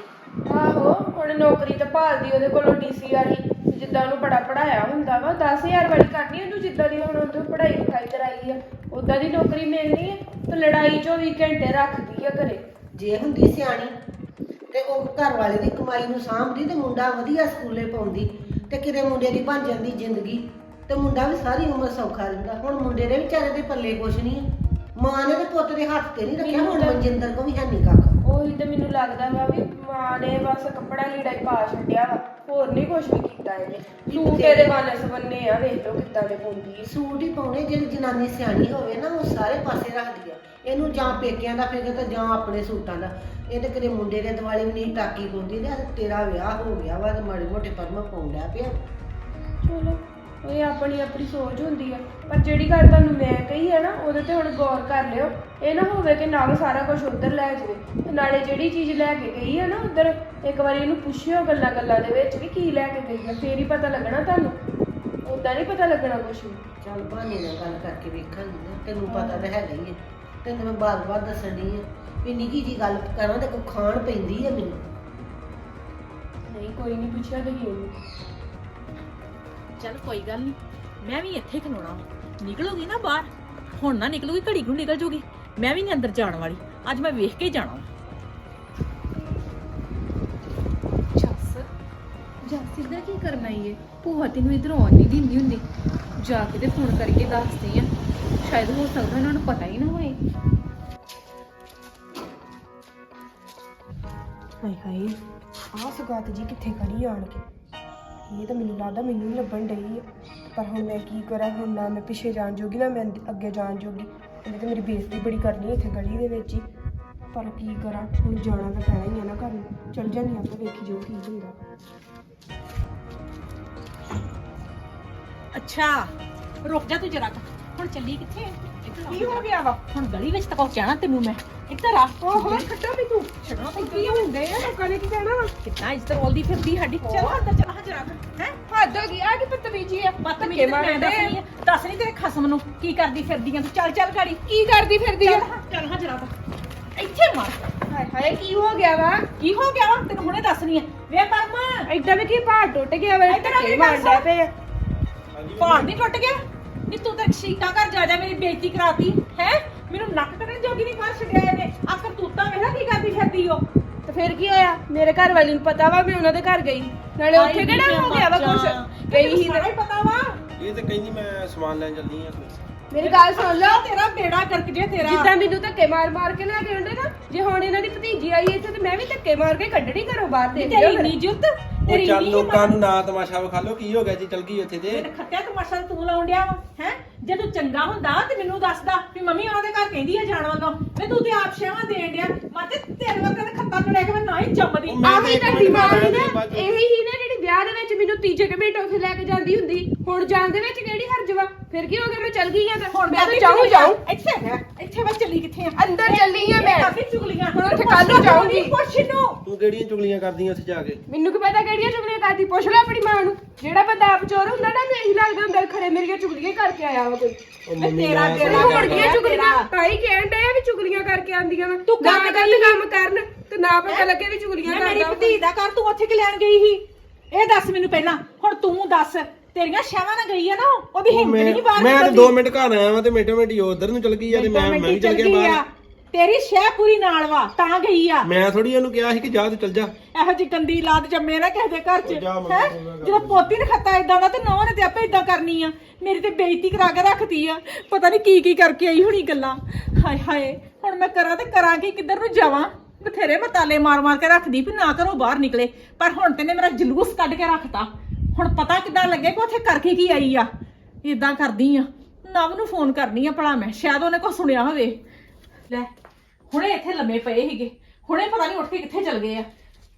ਆਹੋ ਹੁਣ ਨੌਕਰੀ ਤਾਂ ਭਾਲਦੀ ਉਹਦੇ ਕੋਲੋਂ ਡੀਸੀ ਵਾਲੀ ਜਿੱਦਾਂ ਉਹਨੂੰ ਬੜਾ ਪੜਾਇਆ ਹੁੰਦਾ ਵਾ 10000 ਵਾਲੀ ਕਰਨੀ ਉਹਨੂੰ ਜਿੱਦਾਂ ਦੀ ਹੁਣ ਉਹਨੂੰ ਪੜ੍ਹਾਈ ਲਿਖਾਈ ਕਰਾਈ ਆ। ਉਦਾਂ ਦੀ ਨੌਕਰੀ ਮਿਲਣੀ ਹੈ ਤੇ ਲੜਾਈ 24 ਘੰਟੇ ਰੱਖਦੀ ਆ ਘਰੇ। ਜੇ ਹੁੰਦੀ ਸਿਆਣੀ ਤੇ ਉਹ ਘਰ ਵਾਲੇ ਦੀ ਕਮਾਈ ਨੂੰ ਸਾਂਭਦੀ ਤੇ ਮੁੰਡਾ ਵਧੀਆ ਸਕੂਲੇ ਪਾਉਂਦੀ ਤੇ ਕਿਤੇ ਮੁੰਡੇ ਦੀ ਬਣ ਜਾਂਦੀ ਜ਼ਿੰਦਗੀ ਤੇ ਮੁੰਡਾ ਵੀ ਸਾਰੀ ਉਮਰ ਸੌਖਾ ਰਹਿੰਦਾ। ਹੁਣ ਮੁੰਡੇ ਦੇ ਵਿਚਾਰੇ ਦੇ ਪੱਲੇ ਕੁਛ ਨਹੀਂ। ਮਾਂ ਨੇ ਤੇ ਪੁੱਤ ਦੇ ਹੱਥ ਤੇ ਨਹੀਂ ਰੱਖਿਆ ਹੁਣ ਮਨਜਿੰਦਰ ਕੋ ਵੀ ਹੈ ਨਹੀਂ ਕੱਖ ਉਹੀ ਤੇ ਮੈਨੂੰ ਲੱਗਦਾ ਵਾ ਵੀ ਮਾਂ ਨੇ ਬਸ ਕੱਪੜਾ ਲੀੜਾ ਹੀ ਪਾ ਛੱਡਿਆ ਵਾ। ਹੋਰ ਨਹੀਂ ਕੁਝ ਵੀ ਕੀਤਾ ਇਹਨੇ। ਸੂਟ ਇਹਦੇ ਵਾਲੇ ਸਵੰਨੇ ਆ ਵੇਖ ਲਓ ਕਿੱਦਾਂ ਦੇ ਪਾਉਂਦੀ ਹੈ ਸੂਟ ਹੀ ਪਾਉਣੇ ਜਿਹੜੀ ਜਨਾਨੀ ਸਿਆਣੀ ਹੋਵੇ ਨਾ ਉਹ ਸਾਰੇ ਪਾਸੇ ਰੱਖਦੀ ਆ। ਇਹਨੂੰ ਜਾਂ ਪੇਕਿਆਂ ਦਾ ਫਿਕਰ ਤੇ ਜਾਂ ਆਪਣੇ ਸੂਟਾਂ ਦਾ। ਇਹ ਤੇ ਕਦੇ ਮੁੰਡੇ ਦੇ ਦਿਵਾਲੇ ਵੀ ਨਹੀਂ ਟਾਕੀ ਪਾਉਂਦੀ ਤੇ ਤੇਰਾ ਵਿਆਹ ਹੋ ਗਿਆ ਵਾ ਤੇ ਮਾੜੇ ਮੋਟੇ ਪਰਮਾ ਪਾਉਂਦਾ ਪਿਆ। ਚਲੋ। ਇਹ ਆਪਣੀ ਆਪਣੀ ਸੋਚ ਹੁੰਦੀ ਆ। ਪਰ ਜਿਹੜੀ ਗੱਲ ਤੁਹਾਨੂੰ ਮੈਂ ਕਹੀ ਹੈ ਨਾ ਉਹਦੇ ਤੇ ਹੁਣ ਗੌਰ ਕਰ ਲਿਓ। ਇਹ ਨਾ ਹੋਵੇ ਕਿ ਨਾਲ ਸਾਰਾ ਕੁਝ ਉਧਰ ਲੈ ਜਾਵੇ ਤੇ ਨਾਲੇ ਜਿਹੜੀ ਚੀਜ਼ ਲੈ ਕੇ ਗਈ ਹੈ ਨਾ ਉਧਰ ਇੱਕ ਵਾਰੀ ਇਹਨੂੰ ਪੁੱਛਿਓ ਗੱਲਾਂ ਗੱਲਾਂ ਦੇ ਵਿੱਚ ਵੀ ਕੀ ਲੈ ਕੇ ਗਈ ਹੈ ਫੇਰ ਹੀ ਪਤਾ ਲੱਗਣਾ ਤੁਹਾਨੂੰ। ਉਦਾਂ ਨਹੀਂ ਪਤਾ ਲੱਗਣਾ ਕੁਝ ਵੀ। ਚੱਲ ਬਹਾਨੇ ਨਾਲ ਗੱਲ ਕਰਕੇ ਵੇਖਾਂਗੀ ਨਾ ਤੈਨੂੰ ਪਤਾ ਤਾਂ ਹੈਗਾ ਹੀ ਹੈ ਤੈਨੂੰ ਮੈਂ ਬਾਰ-ਬਾਰ ਦੱਸਣੀ ਹੈ ਵੀ ਨਿੱਕੀ ਜੀ ਗੱਲ ਕਰਾਂ ਤੇ ਕੋਈ ਖਾਣ ਪੈਂਦੀ ਹੈ ਮੈਨੂੰ। ਨਹੀਂ ਕੋਈ ਨਹੀਂ ਪੁੱਛਿਆ ਤੁਸੀਂ ਉਹਨੂੰ। ਚੱਲ ਕੋਈ ਗੱਲ ਨਹੀਂ ਮੈਂ ਵੀ ਇੱਥੇ ਖਲੋਣਾ ਵਾ। ਨਿਕਲੂਗੀ ਨਾ ਬਾਹਰ ਹੁਣ ਨਾ ਨਿਕਲੂਗੀ ਘੜੀ ਨੂੰ ਨਿਕਲ ਜੂਗੀ। ਮੈਂ ਵੀ ਨਹੀਂ ਅੰਦਰ ਜਾਣ ਵਾਲੀ ਅੱਜ ਮੈਂ ਵੇਖ ਕੇ ਹੀ ਜਾਣਾ ਵਾ। ਜੱਸ ਜੱਸ ਇੱਧਰ ਕੀ ਕਰਨਾ ਈ ਏ? ਭੂਆ ਤੈਨੂੰ ਇਧਰ ਆਉਣ ਨਹੀਂ ਦਿੰਦੀ ਹੁੰਦੀ। ਜਾ ਕੇ ਤੇ ਫੋਨ ਕਰਕੇ ਦੱਸਦੇ ਆ। ਸ਼ਾਇਦ ਹੋ ਸਕਦਾ ਉਹਨਾਂ ਨੂੰ ਪਤਾ ਹੀ ਨਾ ਹੋਏ। ਹਾਏ ਹਾਏ ਆਹ ਸਗਾਤ ਜੀ ਕਿੱਥੇ ਖੜੀ ਆਣ ਕੇ? ਇਹ ਤਾਂ ਮੈਨੂੰ ਲੱਗਦਾ ਮੈਨੂੰ ਹੀ ਲੱਭਣ ਡਈ ਆ। ਪਰ ਹੁਣ ਮੈਂ ਕੀ ਕਰਾਂ ਹੁਣ ਨਾ ਮੈਂ ਪਿੱਛੇ ਜਾਣ ਜੋਗੀ ਨਾ ਮੈਂ ਅੱਗੇ ਜਾਣ ਜੋਗੀ। ਇਹਨੇ ਤਾਂ ਮੇਰੀ ਬੇਇੱਜ਼ਤੀ ਬੜੀ ਕਰਨੀ ਇੱਥੇ ਗਲੀ ਦੇ ਵਿੱਚ ਹੀ। ਪਰ ਕੀ ਕਰਾਂ ਹੁਣ ਜਾਣਾ ਤਾਂ ਪੈਣਾ ਹੀ ਆ ਨਾ ਘਰ। ਨੂੰ ਚਲ ਜਾਂਦੀ ਆਪਾਂ ਵੇਖੀ ਜੋ ਕੀ ਹੁੰਦਾ। ਅੱਛਾ ਰੁਕ ਜਾ ਤੂੰ ਜਰਾ ਕੁ। ਹੁਣ ਚੱਲੀ ਕਿੱਥੇ? ਇੱਧਰ ਆ ਕੀ ਹੋ ਗਿਆ ਵਾ? ਹੁਣ ਗਲੀ ਵਿੱਚ ਤਾਂ ਪਹੁੰਚਾਣਾ ਤੈਨੂੰ ਮੈਂ। ਇੱਧਰ ਆ। ਓਹੋ ਖੱਟਾ ਵੀ ਤੂੰ। ਛੱਡਣਾ ਤਾਂ ਕੀ ਹੁੰਦੇ ਆ? ਲੋਕਾਂ ਨੇ ਕੀ ਕਹਿਣਾ ਵਾ? ਕਿੰਨਾ ਇੱਜ਼ਤ ਰੋਲਦੀ ਫਿਰਦੀ ਸਾਡੀ ਚੱਲ ਅੰਦਰ ਚੱਲ ਹਾਂ ਜਰਾ ਹੈ? ਹੱਦ ਹੋ ਗਈ ਆ ਕੀ ਬਦਤਮੀਜੀ ਆ? ਨਹੀਂ ਮੈਂ ਦੱਸਣੀ ਆ। ਦੱਸ ਨਹੀਂ ਤੇਰੇ ਖਸਮ ਨੂੰ ਕੀ ਕਰਦੀ ਫਿਰਦੀ ਆ ਤੂੰ। ਚੱਲ ਚੱਲ ਗਾੜੀ। ਕੀ ਕਰਦੀ ਫਿਰਦੀ ਆ? ਚੱਲ ਹਾਂ ਜਰਾ ਇੱਥੇ ਮਾਰ। ਹਾਏ ਹਾਏ ਕੀ ਹੋ ਗਿਆ ਵਾ? ਕੀ ਹੋ ਗਿਆ ਵਾ? ਤੈਨੂੰ ਹੁਣੇ ਦੱਸਣੀ ਆ। ਵੇ ਪਰਮਾ। ਏਦਾਂ ਵੀ ਕੀ ਭਾਰ ਟੁੱਟ ਗਿਆ ਵਾ? ਇੱਧਰ ਧੱਕੇ ਕੇ ਮਾਰਦਾ ਦੱਸ। ਪਏ ਆ। ਪਹਾੜ ਨਹੀਂ ਟੁੱਟ ਗਿਆ? ਨਹੀਂ ਤੂੰ ਤਾਂ ਸ਼ੀਕਾ ਘਰ ਜਾ ਜਾ ਮੇਰੀ ਬੇਇੱਜ਼ਤੀ ਕਰਾਤੀ ਹੈ? ਮੈਨੂੰ ਨੱਕ ਕਰਨ ਜੋਗੀ ਨਹੀਂ ਕਰ ਛੱਡਿਆ ਇਹਨੇ। ਆਖਰ ਤੂੰ ਤਾਂ ਵੇਖਾ ਕੀ ਕਰਦੀ ਫਿਰਦੀ ਓ। ਤੇ ਫਿਰ ਕੀ ਹੋਇਆ? ਮੇਰੇ ਘਰ ਵਾਲੀ ਨੂੰ ਪਤਾ ਵਾ ਮੈਂ ਉਹਨਾਂ ਦੇ ਘਰ ਗਈ। ਨਾਲੇ ਉੱਥੇ ਕਿਹੜਾ ਹੋ ਗਿਆ ਵਾ ਗਈ ਤੈਨੂੰ ਹੀ ਸਾਰਾ ਹੀ ਪਤਾ ਵਾ। ਇਹ ਤੇ ਕਹਿੰਦੀ ਮੈਂ ਸਮਾਨ ਲੈਣ ਚੱਲੀ ਆ ਮੇਰੀ ਗੱਲ ਸੁਣ ਲਓ। ਤੇਰਾ ਬੇੜਾ ਕਰਕ ਜੇ ਤੇਰਾ। ਜਿੱਦਾਂ ਮੈਨੂੰ ਧੱਕੇ ਮਾਰ ਮਾਰ ਕੇ ਲੈ ਕੇ ਆਉਂਦੇ ਨਾ ਜੇ ਹੁਣ ਇਹਨਾਂ ਦੀ ਭਤੀਜੀ ਆਈ ਇੱਥੇ ਤੇ ਮੈਂ ਵੀ ਧੱਕੇ ਮਾਰ ਕੇ ਕੱਢਣੀ ਘਰੋਂ ਬਾਹਰ ਦੇ ਤੇਰੀ ਇੰਨੀ ਜੁੱਤ ਉਹ ਚੱਲ ਲੋਕਾਂ ਨੂੰ ਨਾ ਤਮਾਸ਼ਾ ਵਿਖਾ ਲੋ ਕੀ ਹੋ ਗਿਆ ਜੀ ਚਲ ਗਈ ਉੱਥੇ ਤੇ। ਖੱਟਿਆ ਤਮਾਸ਼ਾ ਤਾਂ ਤੂੰ ਲਾਉਣ ਡਿਆ ਵਾ ਹੈ? ਜੇ ਤੂੰ ਚੰਗਾ ਹੁੰਦਾ ਤੇ ਮੈਨੂੰ ਦੱਸਦਾ ਵੀ ਮੰਮੀ ਉਹਨਾਂ ਦੇ ਘਰ ਕਹਿੰਦੀ ਆ ਜਾਣ ਵੱਲੋਂ। ਵੇ ਤੂੰ ਤੇ ਆਪ ਸ਼ੇਵਾਂ ਦੇਣ ਡਿਆ। ਮੈਂ ਤੇ ਤੇਰੇ ਵਰਗਾ ਤੇ ਖੱਤਾ ਨੂੰ ਲੈ ਕੇ ਮੈਂ ਨਾ ਹੀ ਜੰਮਦੀ ਆਹੀ ਤਾਂ ਮਿੰਟ ਦੀ ਬਾਅਦ ਨਾ ਇਹੀ ਹੀ ਨਾ ਜਿਹੜੀ ਵਿਆਹ ਦੇ ਵਿੱਚ ਮੈਨੂੰ ਤੀਜੇ ਕੁ ਮਿੰਟ ਉੱਥੇ ਲੈ ਕੇ ਜਾਂਦੀ ਹੁੰਦੀ। ਹੁਣ ਜਾਣ ਦੇ ਵਿੱਚ ਕਿਹੜੀ ਹਰਜ ਵਾ? ਫਿਰ ਕੀ ਹੋ ਗਿਆ? ਮੈਂ ਚੱਲ ਗਈ ਆ ਤਾਂ। ਹੁਣ ਮੈਂ ਤਾਂ ਜਾਊਂ ਜਾਊਂ। ਇੱਥੇ ਹੈ ਇੱਥੇ ਬਸ ਚੱਲੀ ਕਿੱਥੇ ਆ? ਅੰਦਰ ਚੱਲੀ ਆ ਮੈਂ। ਕਾਫੀ ਚੁਗਲੀਆਂ। ਹੁਣ ਉੱਥੇ ਕੱਲ੍ਹ ਨੂੰ ਜਾਊਂਗੀ। ਪੁੱਛ ਨੂੰ ਤੂੰ ਕਿਹੜੀਆਂ ਚੁਗਲੀਆਂ ਕਰਦੀਆਂ ਉੱਥੇ ਜਾ ਕੇ? ਮੈਨੂੰ ਕੀ ਪਤਾ ਕਿਹੜੀਆਂ ਚੁਗਲੀਆਂ ਕਰਦੀ। ਪੁੱਛ ਲੈ ਆਪਣੀ ਮਾਂ ਨੂੰ। ਜਿਹੜਾ ਬੰਦਾ ਆਪ ਚੋਰ ਹੁੰਦਾ ਨਾ ਮੈਨੂੰ ਇਹੀ ਲੱਗਦਾ ਹੁੰਦਾ ਖਰੇ ਮੇਰੀਆਂ ਚੁਗਲੀਆਂ ਕਰਕੇ ਆਇਆ ਵਾ ਕੋਈ। ਉਹ ਮੰਮੀ ਤੇਰਾ- ਤੇਰਾ ਹੁਣ ਗੱਲ ਦੀਆਂ ਆ। ਚੁਗਲੀਆਂ। ਤਾਈ ਕਹਿਣ ਡਏ ਆ ਵੀ ਚੁਗਲੀਆਂ ਕਰਕੇ ਆਂਦੀਆਂ ਵਾ। ਤੂੰ ਕੰਮ ਗਲਤ ਕੰਮ ਕਰਨ ਤੇ ਨਾ ਪਤਾ ਲੱਗੇ ਵੀ ਚੁਗਲੀਆਂ ਮੈਂ ਮੇਰੀ ਕਰਦਾ ਭਤੀ ਦਾ ਘਰ ਤੂੰ ਉੱਥੇ ਕਿ ਲੈਣ ਗਈ ਸੀ? ਇਹ ਦੱਸ ਮੈਨੂੰ ਪਹਿਲਾਂ ਹੁਣ ਤੂੰ ਦੱਸ ਤੇਰੀਆਂ ਸ਼ਾਵਾਂ ਨਾਲ ਗਈ ਆ ਨਾ ਉਹ। ਉਹਦੀ ਉਹ ਹਿੰਮਤ ਮੈਂ ਨਹੀਂ ਬਾਹਰ ਮੈਂ ਤਾਂ ਨਿਕਲਦੀ। 2 ਮਿੰਟ ਘਰ ਆਇਆ ਵਾਂ ਤੇ ਮਿੰਟੋ ਮਿੰਟ ਉਧਰ ਨੂੰ ਚਲ ਗਈ ਆ ਤੇ ਮੈਂ ਮੈਂ ਵੀ ਚਲ ਗਿਆ ਬਾਹਰ। ਤੇਰੀ ਸ਼ਹਿ ਪੂਰੀ ਨਾਲ ਵਾ ਤਾਂ ਗਈ ਆ ਮੈਂ ਥੋੜੀ ਉਹਨੂੰ ਕਿਹਾ ਸੀ ਕਿ ਜਾ ਤੂੰ ਚਲ ਜਾ ਇਹੋ ਜੀ ਗੰਦੀ ਲਾਦ ਜੰਮੇ ਨਾ ਕਿਸੇ ਦੇ ਘਰ 'ਚ ਜਾ ਮੰਮੀ, ਹੈਂ? ਨਾ। ਜਦੋਂ ਪੋਤੀ ਨੇ ਖੱਤਾ ਇਦਾਂ ਦਾ ਤੇ ਨੌਂ ਨੇ ਤੇ ਆਪੇ ਇਦਾਂ ਕਰਨੀ ਆ ਮੇਰੀ ਤੇ ਬੇਇੱਜ਼ਤੀ ਕਰਾ ਕੇ ਰੱਖਦੀ ਆ ਪਤਾ ਨਹੀਂ ਕੀ ਕੀ ਕਰਕੇ ਆਈ ਹੋਣੀ ਗੱਲਾਂ ਹਾਏ ਹਾਏ ਹੁਣ ਮੈਂ ਕਰਾਂ ਤੇ ਕਰਾਂ ਕੀ ਕਿੱਧਰ ਨੂੰ ਜਾਵਾਂ ਬਥੇਰੇ ਮੈਂ ਤਾਲੇ ਮਾਰ ਮਾਰ ਕੇ ਰੱਖਦੀ ਵੀ ਨਾ ਕਰੋ ਬਾਹਰ ਨਿਕਲੇ। ਪਰ ਹੁਣ ਤੇ ਨੇ ਮੇਰਾ ਜਲੂਸ ਕੱਢ ਕੇ ਰੱਖਤਾ। ਹੁਣ ਪਤਾ ਕਿੱਦਾਂ ਲੱਗੇ ਕਿ ਉੱਥੇ ਕਰਕੇ ਕੀ ਆਈ ਆ। ਇਦਾਂ ਕਰਦੀ ਆ। ਨਵ ਨੂੰ ਫੋਨ ਕਰਨੀ ਆ ਭਲਾ ਮੈਂ, ਸ਼ਾਇਦ ਉਹਨੇ ਕੋ ਸੁਣਿਆ ਹੋਵੇ। ਲੈ, ਹੁਣੇ ਇੱਥੇ ਲੰਮੇ ਪਏ ਸੀਗੇ। ਹੁਣੇ ਪਤਾ ਨਹੀਂ ਉੱਠ ਕੇ ਕਿੱਥੇ ਚਲ ਗਏ ਆ।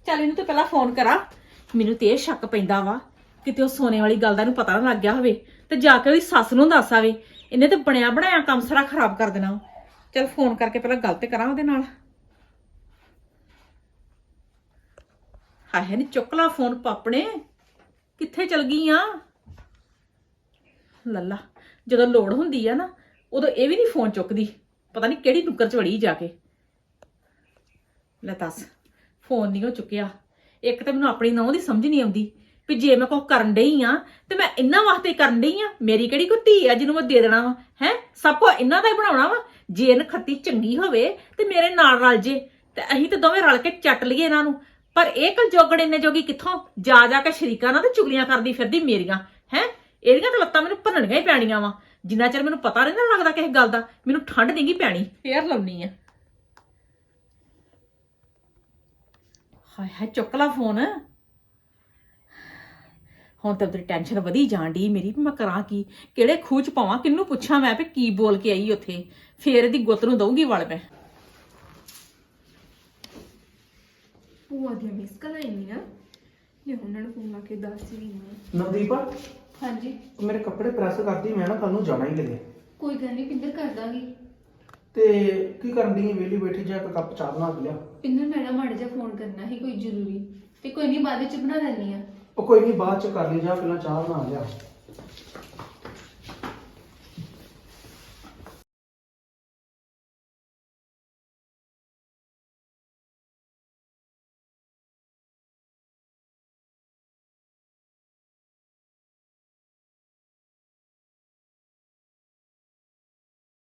ਚੱਲ ਇਹਨੂੰ ਤੇ ਪਹਿਲਾਂ ਫੋਨ ਕਰਾਂ। ਮੈਨੂੰ ਤੇ ਇਹ ਸ਼ੱਕ ਪੈਂਦਾ ਵਾ, ਕਿਤੇ ਉਹ ਸੋਨੇ ਵਾਲੀ ਗੱਲ ਦਾ ਇਹਨੂੰ ਪਤਾ ਨਾ ਲੱਗ ਗਿਆ ਹੋਵੇ। ਤੇ ਜਾ ਕੇ ਉਹਦੀ ਸੱਸ ਨੂੰ ਦੱਸ ਆਵੇ। ਇਹਨੇ ਤੇ ਬਣਿਆ ਬਣਾਇਆ ਕੰਮ ਸਾਰਾ ਖਰਾਬ ਕਰ ਦੇਣਾ ਚਲ ਫੋਨ ਕਰਕੇ ਪਹਿਲਾਂ ਗੱਲ ਤੇ ਕਰਾਂ ਉਹਦੇ ਨਾਲ। ਹਾਏ ਨੀ, ਚੁੱਕ ਲਾ ਫੋਨ ਪਾਪਣੇ ਕਿੱਥੇ ਚਲ ਗਈ ਆ? ਲੱਲਾ, ਜਦੋਂ ਲੋੜ ਹੁੰਦੀ ਆ ਨਾ, ਉਦੋਂ ਇਹ ਵੀ ਨਹੀਂ ਫੋਨ ਚੁੱਕਦੀ। ਪਤਾ ਨਹੀਂ ਕਿਹੜੀ ਨੁੱਕਰ ਚ ਵੜੀ ਜਾ ਕੇ। ਲੈ ਦੱਸ, ਫੋਨ ਨਹੀਂ ਉਹ ਚੁੱਕਿਆ। ਇੱਕ ਤਾਂ ਮੈਨੂੰ ਆਪਣੀ ਨੌਂ ਦੀ ਸਮਝ ਨਹੀਂ ਆਉਂਦੀ ਵੀ ਜੇ ਮੈਂ ਕੁਝ ਕਰਨ ਡਈ ਆ, ਤੇ ਮੈਂ ਇਹਨਾਂ ਵਾਸਤੇ ਕਰਨ ਡਈ ਆ, ਮੇਰੀ ਕਿਹੜੀ ਕੋਈ ਧੀ ਆ ਜਿਹਨੂੰ ਮੈਂ ਦੇ ਦੇਣਾ ਵਾ, ਹੈ? ਸਭ ਕੁਝ ਇਹਨਾਂ ਦਾ ਹੀ ਬਣਾਉਣਾ ਵਾ। ਜੇ ਇਹਨ ਖੱਤੀ ਚੰਗੀ ਹੋਵੇ ਤੇ ਮੇਰੇ ਨਾਲ ਰਲ ਜੇ, ਤੇ ਅਸੀਂ ਤੇ ਦੋਵੇਂ ਰਲ ਕੇ ਚੱਟ ਲਈਏ ਇਹਨਾਂ ਨੂੰ। ਪਰ ਇਹ ਕਲ ਜੋਗੜੇ ਨੇ ਜੋਗੀ ਕਿੱਥੋਂ? ਜਾ ਜਾ ਕੇ ਸ਼ਰੀਕਾਂ ਨਾਲ ਤੇ ਚੁਗਲੀਆਂ ਕਰਦੀ ਫਿਰਦੀ ਮੇਰੀਆਂ, ਹੈ? ਇਹਦੀਆਂ ਤਾਂ ਲੱਤਾਂ ਮੈਨੂੰ ਭੰਨਣੀਆਂ ਹੀ ਪੈਣੀਆਂ ਵਾ। ਜਿੰਨਾ ਚਿਰ ਮੈਨੂੰ ਪਤਾ ਨਹੀਂ ਨਾ ਲੱਗਦਾ ਕਿਸੇ ਗੱਲ ਦਾ, ਮੈਨੂੰ ਠੰਡ ਨਹੀਂਗੀ ਪੈਣੀ। ਫੇਰ ਲਾਉਣੀ ਆ। ਹਾਏ ਹਾਏ, ਚੁੱਕ ਲਾ ਫੋਨ। ਹੁਣ ਤਾਂ ਤੇਰੀ ਟੈਨਸ਼ਨ ਵਧੀ ਜਾਣ ਡਈ ਮੇਰੀ, ਵੀ ਮੈਂ ਕਰਾਂ ਕੀ? ਕਿਹੜੇ ਖੂਹ ਚ ਪਾਵਾਂ? ਕਿੰਨੂੰ ਪੁੱਛਾਂ ਮੈਂ ਵੀ ਕੀ ਬੋਲ ਕੇ ਆਈ ਉੱਥੇ? ਫੇਰ ਇਹਦੀ ਗੁੱਤ ਨੂੰ ਦਊਂਗੀ ਵਲ ਮੈਂ। ਭੂਆ ਦੀਆਂ ਮਿਸ ਕਾਲਾਂ ਇੰਨੀਆਂ ਲੈ ਉਹਨਾਂ ਨੂੰ ਫੋਨ ਲਾ ਕੇ ਦੱਸ ਹੀ ਨਹੀਂ ਨਵਦੀਪ? ਹਾਂਜੀ। ਮੇਰੇ ਕੱਪੜੇ ਪ੍ਰੈਸ ਕਰਦੀ ਮੈਂ ਨਾ ਕੱਲ ਨੂੰ ਜਾਣਾ ਹੀ ਕਿਤੇ। ਕੋਈ ਗੱਲ ਨਹੀਂ ਪਿੰਦਰ ਕਰ ਦਾਂਗੀ। ਤੇ ਕੀ ਕਰਨ ਦੀ ਵੇਲੀ ਬੈਠੀ ਜਾ ਕੇ ਕੱਪ ਚਾਹ ਬਣਾ ਲਿਆ? ਪਿੰਦਰ ਮੈਂ ਨਾ ਮਾੜਾ ਜਿਹਾ ਫੋਨ ਕਰਨਾ ਸੀ ਕੋਈ ਜ਼ਰੂਰੀ। ਤੇ ਕੋਈ ਨਹੀਂ ਬਾਅਦ ਵਿੱਚ ਬਣਾ ਲੈਣੀ ਆ ਉਹ ਕੋਈ ਨਹੀਂ ਬਾਅਦ ਚ ਕਰ ਲਈ ਜਾ ਪਹਿਲਾਂ ਚਾਹ ਬਣਾ ਲਿਆ।